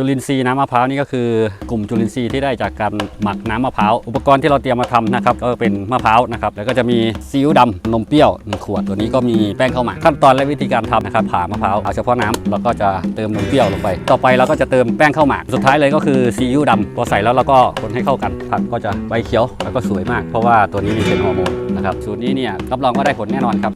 จุลินทรีย์น้ำมะพร้าวนี่ก็คือกลุ่มจุลินทรีย์ที่ได้จากการหมักน้ำมะพร้าวอุปกรณ์ที่เราเตรียมมาทำนะครับก็เป็นมะพร้าวนะครับแล้วก็จะมีซีอิ๊วดำนมเปรี้ยวหนึ่งขวดตัวนี้ก็มีแป้งข้าวหมากขั้นตอนและวิธีการทำนะครับผ่ามะพร้าวเอาเฉพาะน้ำแล้วก็จะเติมนมเปรี้ยวลงไป ต่อไปเราก็จะเติมแป้งข้าวหมากสุดท้ายเลยก็คือซีอิ๊วดำพอใส่แล้วเราก็คนให้เข้ากันผักก็จะใบเขียวแล้วก็สวยมาก เพราะว่าตัวนี้มีเป็นฮอร์โมนนะครับสูตรนี้เนี่ยรับรองว่าได้ผลแน่นอนครับ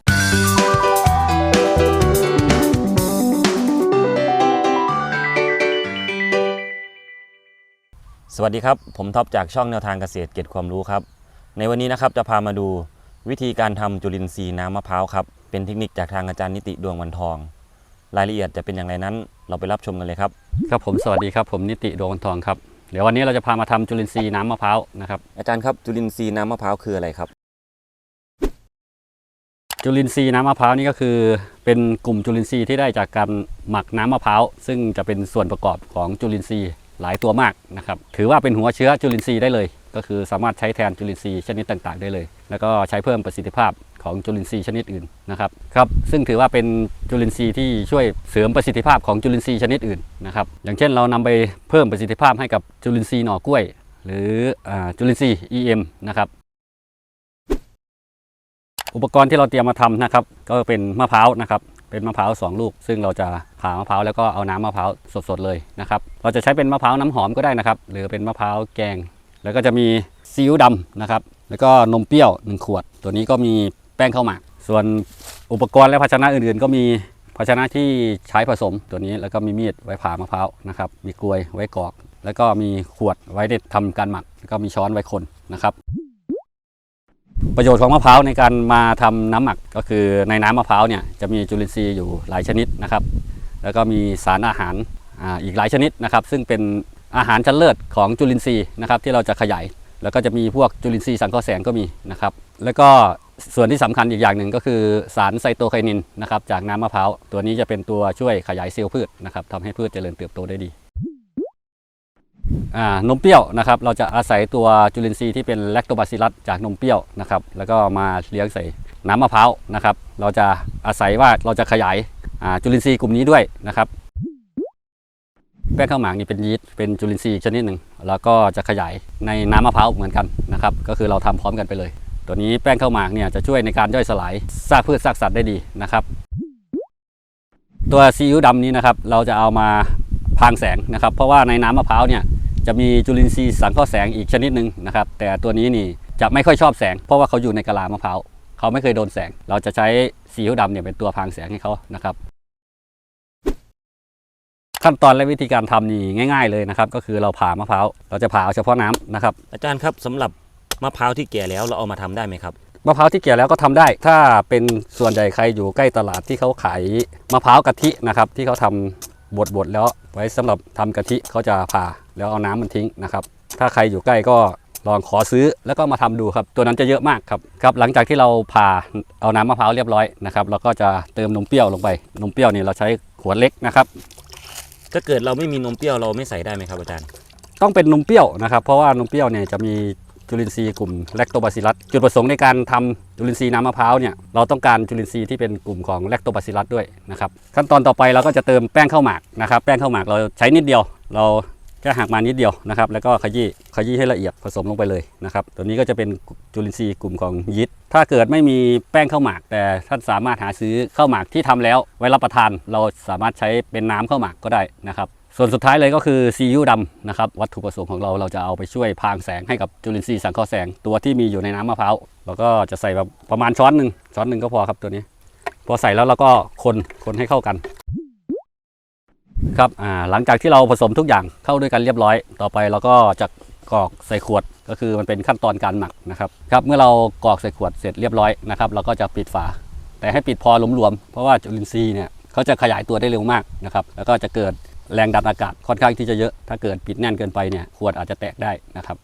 สวัสดีครับ ผมท็อปจากช่องแนวทางเกษตรเก็บความรู้ครับ ในวันนี้นะครับจะพามาดูวิธีการทำจุลินทรีย์น้ำมะพร้าวครับ เป็นเทคนิคจากทางอาจารย์นิติดวงวันทอง รายละเอียดจะเป็นอย่างไรนั้น เราไปรับชมกันเลยครับ ครับผมสวัสดีครับผมนิติดวงทองครับ เดี๋ยววันนี้เราจะพามาทำจุลินทรีย์น้ำมะพร้าวนะครับ อาจารย์ครับจุลินทรีย์น้ำมะพร้าวคืออะไรครับ จุลินทรีย์น้ำมะพร้าวนี่ก็คือ เป็นกลุ่มจุลินทรีย์ที่ได้จากการหมักน้ำมะพร้าวซึ่งจะเป็นส่วนประกอบของจุลินทรีย์ หลายตัวมากนะครับ ถือว่าเป็นหัวเชื้อจุลินทรีย์ได้เลย ก็คือสามารถใช้แทนจุลินทรีย์ชนิดต่าง ๆ ได้เลย แล้วก็ใช้เพิ่มประสิทธิภาพของจุลินทรีย์ชนิดอื่นนะครับครับ ซึ่งถือว่าเป็นจุลินทรีย์ที่ช่วยเสริมประสิทธิภาพของจุลินทรีย์ชนิดอื่นนะครับ อย่างเช่นเรานำไปเพิ่มประสิทธิภาพให้กับจุลินทรีย์หน่อกล้วย หรืออจุลินทรีย์ EM นะครับอุปกรณ์ที่เราเตรียมมาทำนะครับ ก็เป็นมะพร้าวนะครับ เป็นมะพร้าวสองลูก ซึ่งเราจะผ่ามะพร้าวแล้วก็เอาน้ำมะพร้าวสดๆเลยนะครับเราจะใช้เป็นมะพร้าวน้ำหอมก็ได้นะครับ หรือเป็นมะพร้าวแกง แล้วก็จะมีซีอิ๊วดำนะครับแล้วก็นมเปรี้ยว 1 ขวด ตัวนี้ก็มีแป้งข้าวหมาก ส่วนอุปกรณ์และภาชนะอื่นๆ ก็มีภาชนะที่ใช้ผสมตัวนี้แล้วก็มีมีดไว้ผ่ามะพร้าวนะครับมีกลวยไว้กรอก แล้วก็มีขวดไว้เด็ดทำการหมักแล้วก็มีช้อนไว้คนนะครับ ประโยชน์ของมะพร้าวในการมาทำน้ำหมักก็คือในน้ำมะพร้าวเนี่ยจะมีจุลินทรีย์อยู่หลายชนิดนะครับ แล้วก็มีสารอาหารออีกหลายชนิดนะครับ ซึ่งเป็นอาหารชั้นเลิศของจุลินทรีย์นะครับที่เราจะขยายแล้วก็จะมีพวกจุลินทรีย์สังเคราะห์แสงก็มีนะครับแล้วก็ส่วนที่สำคัญอีกอย่างหนึ่งก็คือสารไซโตไคนินนะครับจากน้ำมะพร้าวตัวนี้จะเป็นตัวช่วยขยายเซลล์พืชนะครับทำให้พืชเจริญเติบโตได้ดี นมเปรี้ยวนะครับเราจะอาศัยตัวจุลินทรีย์ที่เป็นแลคโตบาซิลัสจากนมเปรี้ยวนะครับแล้วก็มาเลี้ยงใส่น้ำมะพร้าวนะครับเราจะอาศัยว่าเราจะขยายาจุลินทรีย์กลุ่มนี้ด้วยนะครับแป้งข้าวหมากนี่เป็นยีสต์เป็นจุลินทรีย์ชนิดหนึ่งแล้วก็จะขยายในน้ำมะพร้าวเหมือนกันนะครับก็คือเราทำพร้อมกันไปเลย ตัวนี้แป้งข้าวหมากเนี่ยจะช่วยในการย่อยสลายซากพืชซากสัตว์ได้ดีนะครับตัวซีอิ๊วดำนี้นะครับเราจะเอามาพรางแสงนะครับเพราะว่าในน้ำมะพร้าวเนี่ย จะมีจุลินทรีย์สังเคราะห์แสงอีกชนิดหนึ่งนะครับ แต่ตัวนี้นี่จะไม่ค่อยชอบแสง เพราะว่าเขาอยู่ในกะลามะพร้าวเขาไม่เคยโดนแสง เราจะใช้ซีอิ๊วดำเนี่ยเป็นตัวพรางแสงให้เขานะครับ ขั้นตอนและวิธีการทำนี่ง่าย ๆ เลยนะครับ ก็คือเราผ่ามะพร้าวเราจะผ่าเอาเฉพาะน้ำนะครับ อาจารย์ครับสำหรับมะพร้าวที่แก่แล้วเราเอามาทำได้ไหมครับมะพร้าวที่เกี่ยวแล้วก็ทำได้ ถ้าเป็นส่วนใหญ่ใครอยู่ใกล้ตลาดที่เขาขายมะพร้าวกะทินะครับที่เขาทำบดบดๆแล้วไว้สำหรับทำกะทิเขาจะผ่า แล้วเอาน้ำมันทิ้งนะครับ ถ้าใครอยู่ใกล้ก็ลองขอซื้อแล้วก็มาทำดูครับ ตัวนั้นจะเยอะมากครับครับหลังจากที่เราผ่าเอาน้ำมะพร้าวเรียบร้อยนะครับเราก็จะเติมนมเปรี้ยวลงไป นมเปรี้ยวนี่เราใช้ขวดเล็กนะครับ ถ้าเกิดเราไม่มีนมเปรี้ยวเราไม่ใส่ได้ไหมครับอาจารย์ ต้องเป็นนมเปรี้ยวนะครับเพราะว่านมเปรี้ยวเนี่ยจะมีจุลินทรีย์กลุ่มแลคโตบาซิลลัสจุดประสงค์ในการทำจุลินทรีย์น้ำมะพร้าวเนี่ยเราต้องการจุลินทรีย์ที่เป็นกลุ่มของแลคโตบาซิลลัสด้วยนะครับขั้นตอนต่อไปเราก็จะเติมแป้งข้าวหมากนะครับแป้งข้าวหมากเราใช้นิดเดียว เรา แค่หักมานิดเดียวนะครับ แล้วก็ขยี้ขยี้ให้ละเอียดผสมลงไปเลยนะครับ ตัวนี้ก็จะเป็นจุลินทรีย์กลุ่มของยีสต์ถ้าเกิดไม่มีแป้งข้าวหมาก แต่ท่านสามารถหาซื้อข้าวหมากที่ทำแล้ว ไว้รับประทานเราสามารถใช้เป็นน้ำข้าวหมากก็ได้นะครับ ส่วนสุดท้ายเลยก็คือซีอิ๊วดำนะครับวัตถุประสงค์ของเราเราจะเอาไปช่วยพรางแสงให้กับจุลินทรีย์สังเคราะห์แสงตัวที่มีอยู่ในน้ำมะพร้าวเราก็จะใส่แบบประมาณช้อนหนึ่งช้อนหนึ่งก็พอครับตัวนี้ พอใส่แล้วเราก็คนคนให้เข้ากัน ครับอ่าหลังจากที่เราผสมทุกอย่างเข้าด้วยกันเรียบร้อย ต่อไปเราก็จะกรอกใส่ขวดก็คือมันเป็นขั้นตอนการหมักนะครับครับเมื่อเรากรอกใส่ขวดเสร็จเรียบร้อยนะครับเราก็จะปิดฝา แต่ให้ปิดพอหลวมๆเพราะว่าจุลินทรีย์เนี่ยเขาจะขยายตัวได้เร็วมากนะครับแล้วก็จะเกิดแรงดันอากาศค่อนข้างที่จะเยอะ ถ้าเกิดปิดแน่นเกินไปเนี่ยขวดอาจจะแตกได้นะครับ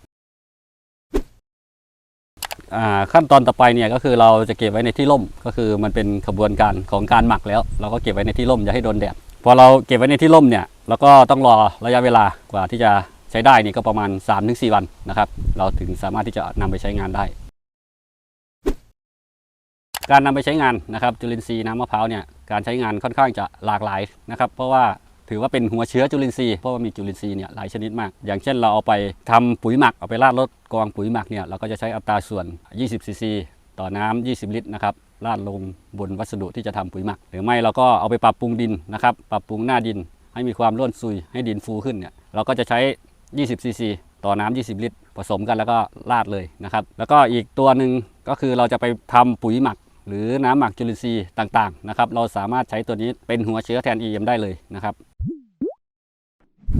ขั้นตอนต่อไปเนี่ยก็คือเราจะเก็บไว้ในที่ร่มก็คือมันเป็นขบวนการของการหมักแล้ว เราก็เก็บไว้ในที่ร่มอย่าให้โดนแดด พอเราเก็บไว้ในที่ร่มเนี่ยเราก็ต้องรอระยะเวลากว่าที่จะใช้ได้นี่ก็ประมาณ 3-4 วันนะครับ เราถึงสามารถที่จะนำไปใช้งานได้ การนำไปใช้งานนะครับ จุลินทรีย์น้ำมะพร้าวเนี่ยการใช้งานค่อนข้างจะหลากหลายนะครับ เพราะว่าถือว่าเป็นหัวเชื้อจุลินทรีย์เพราะว่ามีจุลินทรีย์เนี่ยหลายชนิดมาก อย่างเช่นเราเอาไปทำปุ๋ยหมักเอาไปราดรถกองปุ๋ยหมักเนี่ยเราก็จะใช้อัตราส่วน 20 ซีซีต่อน้ำ20 ลิตรนะครับ ราดลงบนวัสดุที่จะทำปุ๋ยหมัก หรือไม่เราก็เอาไปปรับปรุงดินนะครับ ปรับปรุงหน้าดิน ให้มีความร่วนซุยให้ดินฟูขึ้นเนี่ยเราก็จะใช้ 20 ซีซีต่อน้ำ20 ลิตร ผสมกันแล้วก็ราดเลยนะครับ แล้วก็อีกตัวหนึ่งก็คือเราจะไปทำปุ๋ยหมัก หรือน้ำหมักจุลินทรีย์ต่างๆนะครับเราสามารถใช้ตัวนี้เป็นหัวเชื้อแทน EM ได้เลยนะครับ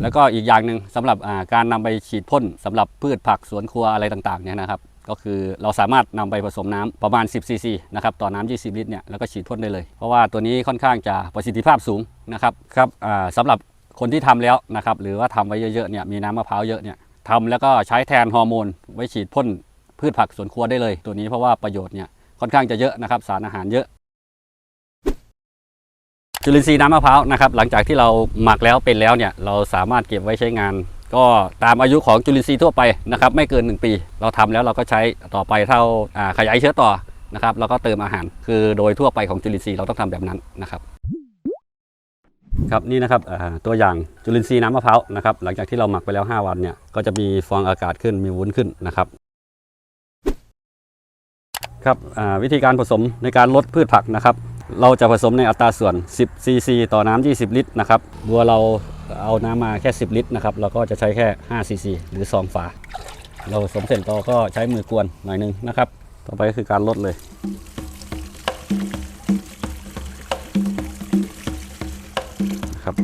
แล้วก็อีกอย่างหนึ่งสำหรับการนำไปฉีดพ่นสำหรับพืชผักสวนครัวอะไรต่างๆเนี่ยนะครับ ก็คือเราสามารถนำไปผสมน้ำประมาณ 10ซีซีนะครับต่อน้ำ20 ลิตรเนี่ยแล้วก็ฉีดพ่นได้เลย เพราะว่าตัวนี้ค่อนข้างจะประสิทธิภาพสูงนะครับครับอ่าสำหรับคนที่ทำแล้วนะครับหรือว่าทำไว้เยอะๆเนี่ยมีน้ำมะพร้าวเยอะเนี่ยทำแล้วก็ใช้แทนฮอร์โมน ไว้ฉีดพ่นพืชผักสวนครัวได้เลย ตัวนี้เพราะว่าประโยชน์เนี่ยค่อนข้างจะเยอะนะครับสารอาหารเยอะจุลินทรีย์น้ำมะพร้าวนะครับหลังจากที่เราหมักแล้วเป็นแล้วเนี่ยเราสามารถเก็บไว้ใช้งาน ก็ตามอายุของจุลินทรีย์ทั่วไปนะครับไม่เกิน 1 ปี เราทำแล้วเราก็ใช้ต่อไปเท่าขยายเชื้อต่อนะครับแล้วก็เติมอาหารคือโดยทั่วไปของจุลินทรีย์เราต้องทำแบบนั้นนะครับครับนี่นะครับตัวอย่างจุลินทรีย์น้ำมะพร้าวนะครับหลังจากที่เราหมักไปแล้ว 5 วันเนี่ยก็จะมีฟองอากาศขึ้นมีวุ้นขึ้นนะครับครับวิธีการผสมในการลดพืชผักนะครับ เราจะผสมในอัตราส่วน 10 ซีซี ต่อน้ำ20 ลิตรนะครับบัวเรา เอาน้ำมาแค่ 10 ลิตรนะครับเราก็จะใช้แค่5ซีซีหรือ 2 ฝา เราสมเสร็จเราก็ใช้มือกวนหน่อยหนึงนะครับ ต่อไปก็คือการลดเลยครับ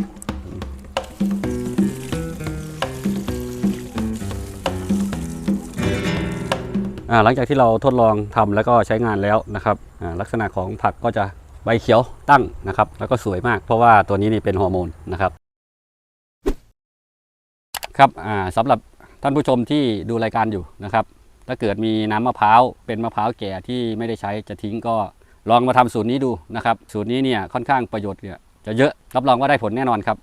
อ่าหลังจากที่เราทดลองทำแล้วก็ใช้งานแล้วนะครับอ่าลักษณะของผักก็จะใบเขียวตั้งนะครับ แล้วก็สวยมากเพราะว่าตัวนี้นี่เป็นฮอร์โมนนะครับ ครับอ่าสำหรับท่านผู้ชมที่ดูรายการอยู่นะครับ ถ้าเกิดมีน้ำมะพร้าวเป็นมะพร้าวแก่ที่ไม่ได้ใช้จะทิ้งก็ลองมาทำสูตรนี้ดูนะครับ สูตรนี้เนี่ยค่อนข้างประโยชน์เนี่ยจะเยอะรับรองว่าได้ผลแน่นอนครับ